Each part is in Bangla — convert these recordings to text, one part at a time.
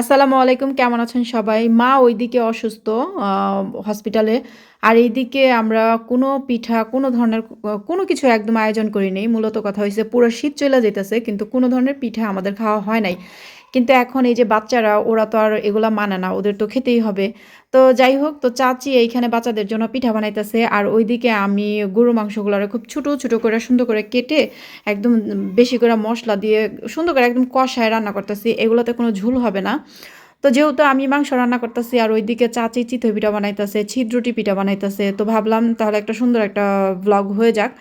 আসসালামু আলাইকুম, কেমন আছেন সবাই? মা ওইদিকে অসুস্থ হসপিটালে আর এইদিকে আমরা কোনো পিঠা, কোনো ধরনের, কোনো কিছু একদম আয়োজন করি নেই। মূলত কথা হয়েছে পুরো শীত চলে যেতেছে কিন্তু কোনো ধরনের পিঠা আমাদের খাওয়া হয় নাই। কিন্তু এখন এই যে বাচ্চারা, ওরা তো আর এগুলা মানে না, ওদের তো খেতেই হবে। তো যাই হোক, তো চাচি এইখানে বাচ্চাদের জন্য পিঠা বানাইতেছে। আর ওইদিকে আমি গরু মাংসগুলোরে খুব ছোটো ছোটো করে, সুন্দর করে কেটে একদম বেশি করে মশলা দিয়ে সুন্দর করে একদম কষায় রান্না করতেছি। এগুলোতে কোনো ঝুল হবে না। তো যেহেতু আমি মাংস রান্না করতেছি, আর ওইদিকে চাচি চিতই পিঠা বানাইতেছে, ছিদ্রুটি পিঠা বানাইতেছে, তো ভাবলাম তাহলে একটা সুন্দর একটা ব্লগ হয়ে যাক।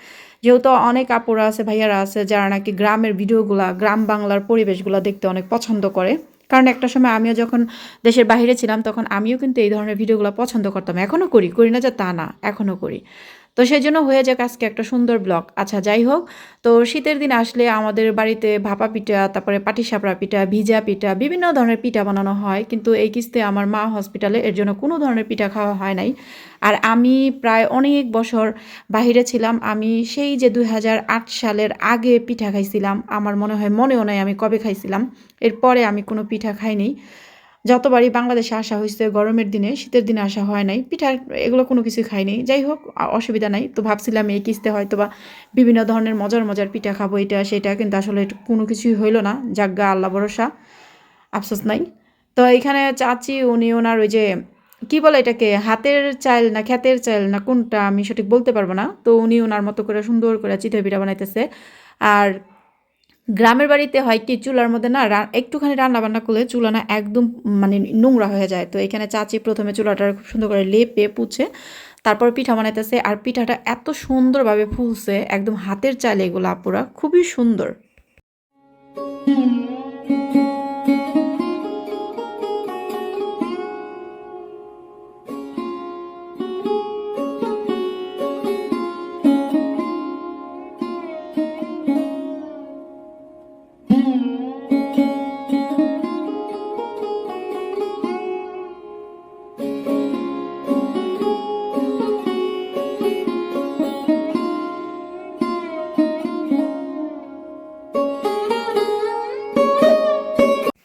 যেহেতু অনেক আপুরা আছে, ভাইয়ারা আছে, যারা নাকি গ্রামের ভিডিওগুলা, গ্রাম বাংলার পরিবেশগুলো দেখতে অনেক পছন্দ করে। কারণ একটা সময় আমিও যখন দেশের বাহিরে ছিলাম, তখন আমিও কিন্তু এই ধরনের ভিডিওগুলো পছন্দ করতাম। এখনও করি করি না যে তা না এখনও করি। তো সেই জন্য হয়ে যাক আজকে একটা সুন্দর ব্লগ। আচ্ছা যাই হোক, তো শীতের দিন আসলে আমাদের বাড়িতে ভাপা পিঠা, তারপরে পাটিসাপড়া পিঠা, ভিজা পিঠা, বিভিন্ন ধরনের পিঠা বানানো হয়। কিন্তু এই কিস্তে আমার মা হসপিটালে এর জন্য কোনো ধরনের পিঠা খাওয়া হয় নাই। আর আমি প্রায় অনেক বছর বাহিরে ছিলাম। আমি সেই যে দু হাজার আট সালের আগে পিঠা খাইছিলাম, আমার মনে হয় মনেও নাই আমি কবে খাইছিলাম। এরপরে আমি কোনো পিঠা খাইনি। যতবারই বাংলাদেশে আসা হয়েছে, গরমের দিনে, শীতের দিনে আসা হয় নাই। পিঠা এগুলো কোনো কিছু খাইনি যাই হোক অসুবিধা নাই। তো ভাবছিলাম এই কিস্তে হয়তো বা বিভিন্ন ধরনের মজার মজার পিঠা খাব, এটা, সেটা, কিন্তু আসলে কোনো কিছুই হইল না। যাজ্ঞা আল্লাহ ভরসা। আফসোস নাই। তো এখানে চাচি, উনি ওনার ওই যে, কি বলে এটাকে, হাতের চাইল না খ্যাতের চাইল না কোনটা আমি সঠিক বলতে পারব না। তো উনি ওনার মতো করে সুন্দর করে চিতই পিঠা বানাইতেছে। আর গ্রামের বাড়িতে হয় কি, চুলার মধ্যে না একটুখানি রান্না বান্না করলে চুলা না একদম মানে নোংরা হয়ে যায়। তো এখানে চাচি প্রথমে চুলাটা খুব সুন্দর করে লেপে পুছে, তারপর পিঠা বানাইতেছে। আর পিঠাটা এত সুন্দরভাবে ফুলছে, একদম হাতের চালে এগুলো আপুরা খুবই সুন্দর।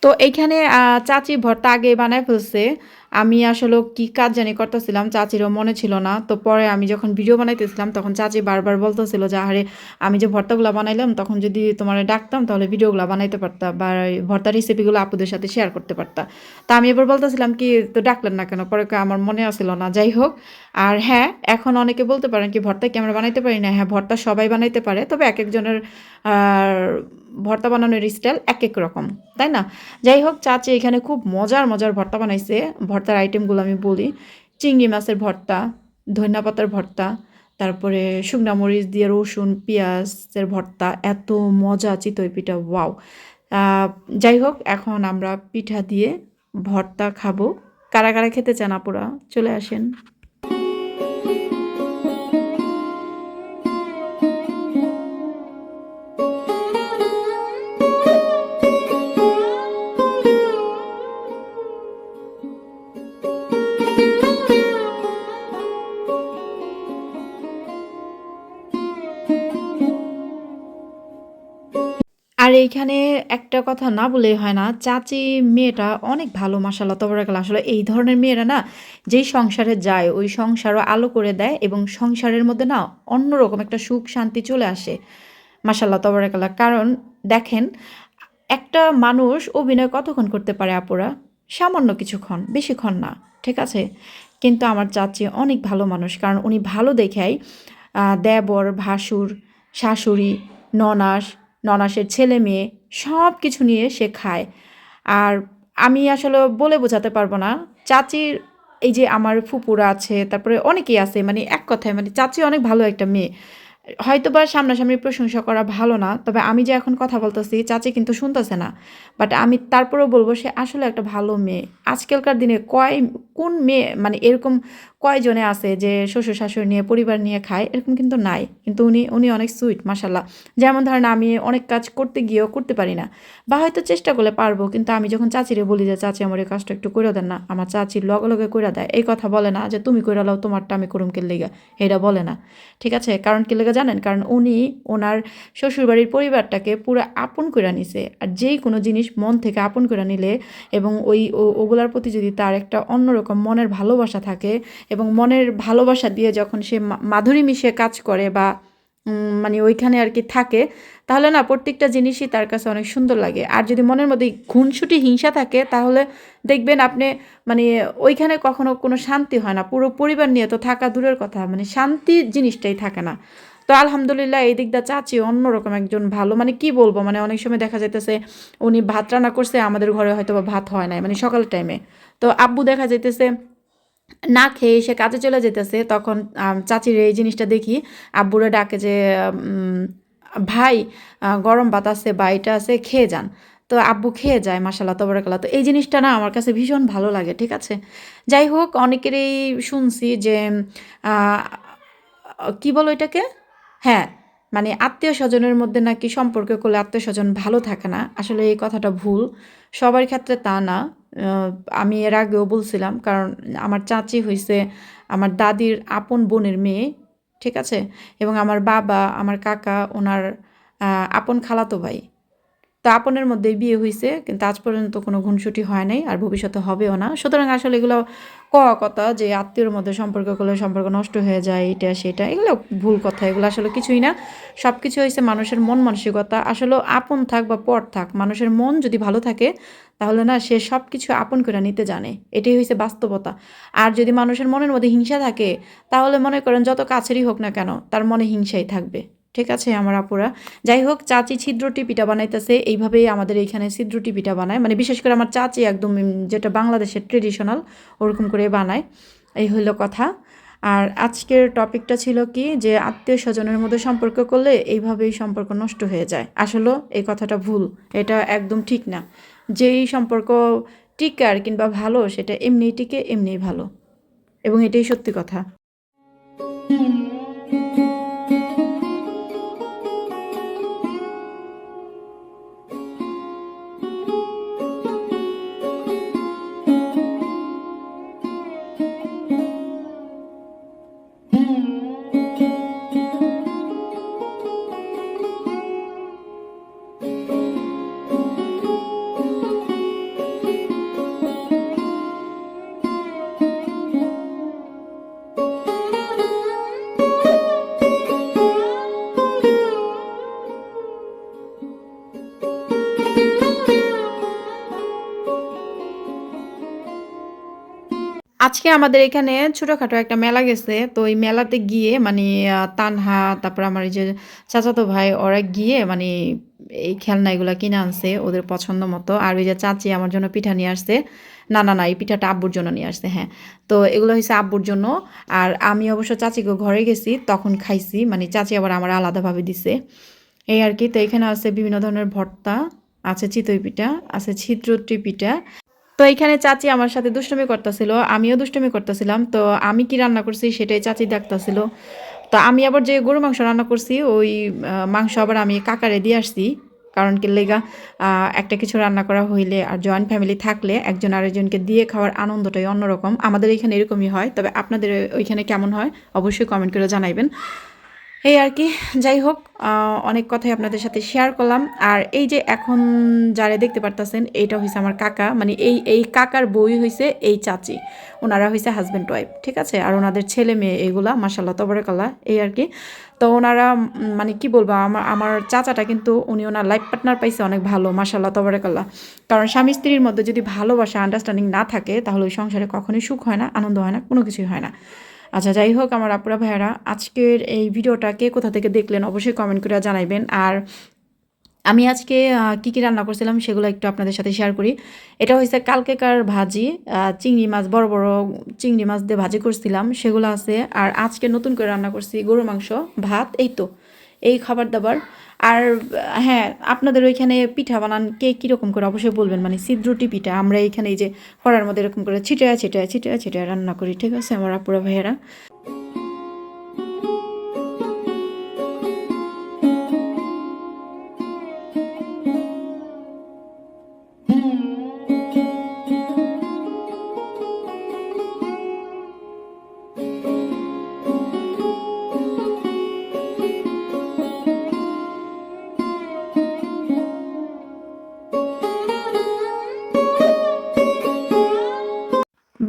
তো এইখানে চাচি ভর্তা আগে বানায় ফেলছে। আমি আসলে কি কাজ জানি করতেছিলাম, চাচিরও মনে ছিল না। তো পরে আমি যখন ভিডিও বানাইতেছিলাম, তখন চাচি বারবার বলতেছিল যে, আরে, আমি যে ভর্তাগুলো বানাইলাম, তখন যদি তোমার ডাকতাম, তাহলে ভিডিওগুলো বানাইতে পারতা বা এই ভর্তা রেসিপিগুলো আপুদের সাথে শেয়ার করতে পারতা। তা আমি এবার বলতেছিলাম কি, তো ডাকলেন না কেন? পরে আমার মনে আসছিল না। যাই হোক, আর হ্যাঁ এখন অনেকে বলতে পারেন কি ভর্তা কি আমরা বানাইতে পারি না? হ্যাঁ ভর্তা সবাই বানাইতে পারে, তবে এক একজনের ভর্তা বানানোর স্টাইল এক এক রকম, তাই না? যাই হোক চাচি এখানে খুব মজার মজার ভর্তা বানাইছে। ভর্তার আইটেমগুলো আমি বলি। চিংড়ি মাছের ভর্তা, ধনিয়া পাতার ভর্তা, তারপরে শুকনা মরিচ দিয়ে রসুন, পেঁয়াজের ভর্তা, এত মজা চিতই পিঠা, ওয়াও। যাই হোক এখন আমরা পিঠা দিয়ে ভর্তা খাব। কারা কারা খেতে চান আপুরা? চলে আসেন। এইখানে একটা কথা না বলেই হয় না, চাচি মেয়েটা অনেক ভালো মাসাল্লাহ তবরাকাল আসলে এই ধরনের মেয়েরা না, যেই সংসারে যায়, ওই সংসারও আলো করে দেয় এবং সংসারের মধ্যে না অন্যরকম একটা সুখ শান্তি চলে আসে মাসাল্লাহ তবরাকাল্লাহ। কারণ দেখেন, একটা মানুষ অভিনয় কতক্ষণ করতে পারে আপুরা? সামান্য কিছুক্ষণ, বেশিক্ষণ না, ঠিক আছে? কিন্তু আমার চাচি অনেক ভালো মানুষ, কারণ উনি ভালো দেখাই দেবর, ভাসুর, শাশুড়ি, ননাস ননাসের ছেলে মেয়ে সব কিছু নিয়ে সে খায়। আর আমি আসলে বলে বোঝাতে পারব না, চাচির এই যে আমার ফুপুরা আছে, তারপরে অনেকেই আছে মানে এক কথায় মানে চাচি অনেক ভালো একটা মেয়ে। হয়তো বা সামনাসামনি প্রশংসা করা ভালো না, তবে আমি যে এখন কথা বলতেছি, চাচি কিন্তু শুনতেছে না। বাট আমি তারপরেও বলব, সে আসলে একটা ভালো মেয়ে। আজকালকার দিনে কয় কোন মেয়ে মানে এরকম কয়জনে আছে যে শ্বশুর শাশুড়ি নিয়ে, পরিবার নিয়ে খায়? এরকম কিন্তু নাই। কিন্তু উনি উনি অনেক সুইট মাসাল্লাহ যেমন ধরেন আমি অনেক কাজ করতে গিয়েও করতে পারি না। বা হয়তো চেষ্টা করলে পারব, কিন্তু আমি যখন চাচিরে বলি যে, চাচি, আমার এই কাজটা একটু করে দেন না। আমার চাচির লগে লগে করে দেয়, এই কথা বলে না যে, তুমি করে লাও তোমারটা আমি করুম কে লেগা? এটা বলে না। ঠিক আছে? কারণ কি লেগে জানেন? কারণ উনি ওনার শ্বশুরবাড়ির পরিবারটাকে পুরো আপন করে নিছে। আর যেই কোনো জিনিস মন থেকে আপন করে নিলে এবং ওই ওগুলার প্রতি যদি তার একটা অন্যরকম মনের ভালোবাসা থাকে এবং মনের ভালোবাসা দিয়ে যখন সে মাধুরী মিশিয়ে কাজ করে বা মানে ওইখানে আর কি থাকে, তাহলে না প্রত্যেকটা জিনিসই তার কাছে অনেক সুন্দর লাগে। আর যদি মনের মধ্যে খুনসুটি হিংসা থাকে, তাহলে দেখবেন আপনি মানে ওইখানে কখনো কোনো শান্তি হয় না। পুরো পরিবার নিয়ে তো থাকা দূরের কথা মানে শান্তি জিনিসটাই থাকে না। তো আলহামদুলিল্লাহ এই দিকটা চাচি অন্যরকম একজন ভালো মানে কি বলব মানে অনেক সময় দেখা যাইতেছে উনি ভাত রান্না করছে, আমাদের ঘরে হয়তো বা ভাত হয় নাই মানে সকাল টাইমে তো আব্বু দেখা যাইতেছে না খেয়ে সে কাজে চলে যেতেছে তখন চাচির এই জিনিসটা দেখি, আব্বুরা ডাকে যে ভাই গরম ভাত আছে বা এটা আছে, খেয়ে যান। তো আব্বু খেয়ে যায় মাসাল্লাহ তবরাকাল্লাহ। তো এই জিনিসটা না আমার কাছে ভীষণ ভালো লাগে, ঠিক আছে? যাই হোক, অনেকেরই শুনছি যে কি বলো এটাকে? হ্যাঁ মানে আত্মীয় স্বজনের মধ্যে নাকি সম্পর্ক করলে আত্মীয় স্বজন ভালো থাকে না? আসলে এই কথাটা ভুল। সবার ক্ষেত্রে তা না। আমি এর আগেও বলছিলাম, কারণ আমার চাচি হইছে আমার দাদির আপন বোনের মেয়ে, ঠিক আছে? এবং আমার বাবা, আমার কাকা, ওনার আপন খালাতো ভাই। তো আপনের মধ্যে বিয়ে হয়েছে কিন্তু আজ পর্যন্ত কোনো ঘুনসুটি হয় নাই আর ভবিষ্যতে হবেও না। সুতরাং আসলে এগুলো কওয়া কথা যে আত্মীয়র মধ্যে সম্পর্ক করলে সম্পর্ক নষ্ট হয়ে যায়, এটা সেটা, এগুলো ভুল কথা, এগুলো আসলে কিছুই না। সব কিছু হয়েছে মানুষের মন মানসিকতা। আসলে আপন থাক বা পর থাক, মানুষের মন যদি ভালো থাকে, তাহলে না সে সব কিছু আপন করে নিতে জানে। এটাই হয়েছে বাস্তবতা। আর যদি মানুষের মনের মধ্যে হিংসা থাকে, তাহলে মনে করেন যত কাছেরই হোক না কেন, তার মনে হিংসাই থাকবে। ঠিক আছে আমার আপুরা। যাই হোক চাচি ছিদ্রটি পিঠা বানাইতেছে, এইভাবেই আমাদের এইখানে ছিদ্রটি পিঠা বানায়। মানে বিশেষ করে আমার চাচি একদম যেটা বাংলাদেশের ট্রেডিশনাল ওরকম করে বানায়। এই হইল কথা। আর আজকের টপিকটা ছিল কি, যে আত্মীয় স্বজনের মধ্যে সম্পর্ক করলে এইভাবেই সম্পর্ক নষ্ট হয়ে যায়। আসলে এই কথাটা ভুল, এটা একদম ঠিক না। যেই সম্পর্ক টিকার কিংবা ভালো, সেটা এমনিই টিকে, এমনিই ভালো। এবং এটাই সত্যি কথা। আজকে আমাদের এখানে ছোটোখাটো একটা মেলা গেছে। তো ওই মেলাতে গিয়ে মানে তানহা, তারপর আমার এই যে চাচাতো ভাই, ওরা গিয়ে মানে এই খেলনা এগুলো কিনে আনছে ওদের পছন্দ মতো। আর ওই যে চাচি আমার জন্য পিঠা নিয়ে আসছে। না না না, এই পিঠাটা আব্বুর জন্য নিয়ে আসছে হ্যাঁ। তো এগুলো হয়েছে আব্বুর জন্য। আর আমি অবশ্য চাচিকে ঘরে গেছি, তখন খাইছি। মানে চাচি আবার আমার আলাদাভাবে দিছে। এই আর কি, তো এখানে আছে বিভিন্ন ধরনের ভর্তা, আছে চিতই পিঠা, আছে ছিদ্রটি পিঠা। তো এইখানে চাচি আমার সাথে দুষ্টুমি করতেছিল, আমিও দুষ্টুমি করতেছিলাম। তো আমি কি রান্না করছি সেটাই চাচি দেখতেছিল। তো আমি আবার যে গরু মাংস রান্না করছি, ওই মাংস আবার আমি কাকারে দিয়ে আসছি। কারণ কি লেগা একটা কিছু রান্না করা হইলে আর জয়েন্ট ফ্যামিলি থাকলে একজন আরেকজনকে দিয়ে খাওয়ার আনন্দটাই অন্যরকম। আমাদের এখানে এরকমই হয়, তবে আপনাদের ওইখানে কেমন হয় অবশ্যই কমেন্ট করে জানাইবেন। এই আর কি, যাই হোক অনেক কথাই আপনাদের সাথে শেয়ার করলাম। আর এই যে এখন যারা দেখতে পারতেছেন, এইটা হয়েছে আমার কাকা মানে এই এই কাকার বই হয়েছে এই চাচি। ওনারা হয়েছে হাজব্যান্ড ওয়াইফ ঠিক আছে? আর ওনাদের ছেলে মেয়ে এগুলা মাসাল্লাহ তবরকাল্লা এই আর কি। তো ওনারা মানে কি বলব আমার আমার চাচাটা কিন্তু উনি ওনার লাইফ পার্টনার পাইছে অনেক ভালো মাসাল্লাহ তবরকাল্লা কারণ স্বামী স্ত্রীর মধ্যে যদি ভালোবাসা আন্ডারস্ট্যান্ডিং না থাকে, তাহলে ওই সংসারে কখনোই সুখ হয় না, আনন্দ হয় না, কোনো কিছুই হয় না। আচ্ছা যাই হোক আমার আপুরা ভাইয়ারা, আজকের এই ভিডিওটা কে কোথা থেকে দেখলেন অবশ্যই কমেন্ট করে জানাইবেন। আর আমি আজকে কি কি রান্না করছিলাম সেগুলো একটু আপনাদের সাথে শেয়ার করি। এটা হয়েছে কালকেকার ভাজি চিংড়ি মাছ, বড় বড় চিংড়ি মাছ দিয়ে ভাজি করছিলাম, সেগুলো আছে। আর আজকে নতুন করে রান্না করছি গরু মাংস, ভাত, এই তো। এই খাবার দাবার। আর হ্যাঁ আপনাদের ওইখানে পিঠা বানান কে কীরকম করে? অবশ্যই বলবেন মানে সিদ্রুটি পিঠা। আমরা এইখানে এই যে কড়ার মধ্যে এরকম করে ছিটায় ছিটায় ছিটায় ছিটায় রান্না করি, ঠিক আছে? আমার আপুরা ভাইয়েরা।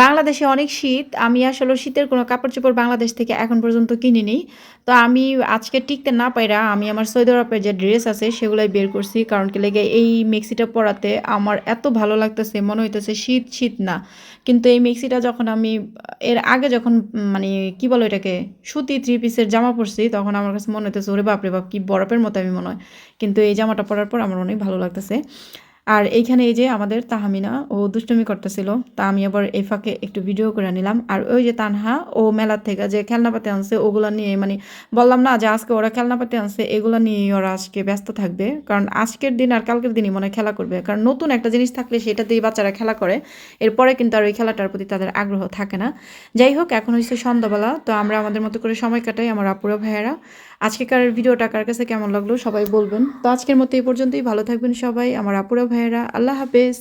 বাংলাদেশে অনেক শীত। আমি আসলে শীতের কোনো কাপড় চোপড় বাংলাদেশ থেকে এখন পর্যন্ত কিনিনি। তো আমি আজকে টিকতে না পাইরা আমি আমার সৌদি আরবের যে ড্রেস আছে সেগুলাই বের করছি। কারণ কি লেগে এই মেক্সিটা পরাতে আমার এত ভালো লাগতেছে, মনে হইতেছে শীত শীত না। কিন্তু এই মেক্সিটা যখন আমি, এর আগে যখন মানে কি বলো এটাকে সুতি থ্রি পিসের জামা পরছি, তখন আমার কাছে মনে হইতেছে, ওরে বাপরে বাপ, কি বরফের মতো আমি মনে হয়। কিন্তু এই জামাটা পরার পর আমার অনেক ভালো লাগতেছে। আর এইখানে এই যে আমাদের তাহামিনা, ও দুষ্টুমি করতেছিল, তা আমি আবার এই ফাঁকে একটু ভিডিও করে নিলাম। আর ওই যে তানহা, ও মেলার থেকে যে খেলনাপাতি আনছে, ওগুলো নিয়ে মানে বললাম না যে আজকে ওরা খেলনাপাতি আনছে, এগুলো নিয়ে ওরা আজকে ব্যস্ত থাকবে। কারণ আজকের দিন আর কালকের দিনই মনে খেলা করবে। কারণ নতুন একটা জিনিস থাকলে সেটা দিয়ে বাচ্চারা খেলা করে। এরপরে কিন্তু আর ওই খেলাটার প্রতি তাদের আগ্রহ থাকে না। যাই হোক, এখন হচ্ছে সন্ধ্যাবেলা, তো আমরা আমাদের মতো করে সময় কাটাই, আমার আপুরা, ভাইয়েরা। আজকেকার ভিডিওটা কার কাছে কেমন লাগল সবাই বলবেন। তো আজকের মতো এই পর্যন্তই, ভালো থাকবেন সবাই। আমার আপুরা ভাইয়েরা, আল্লাহ হাফেজ।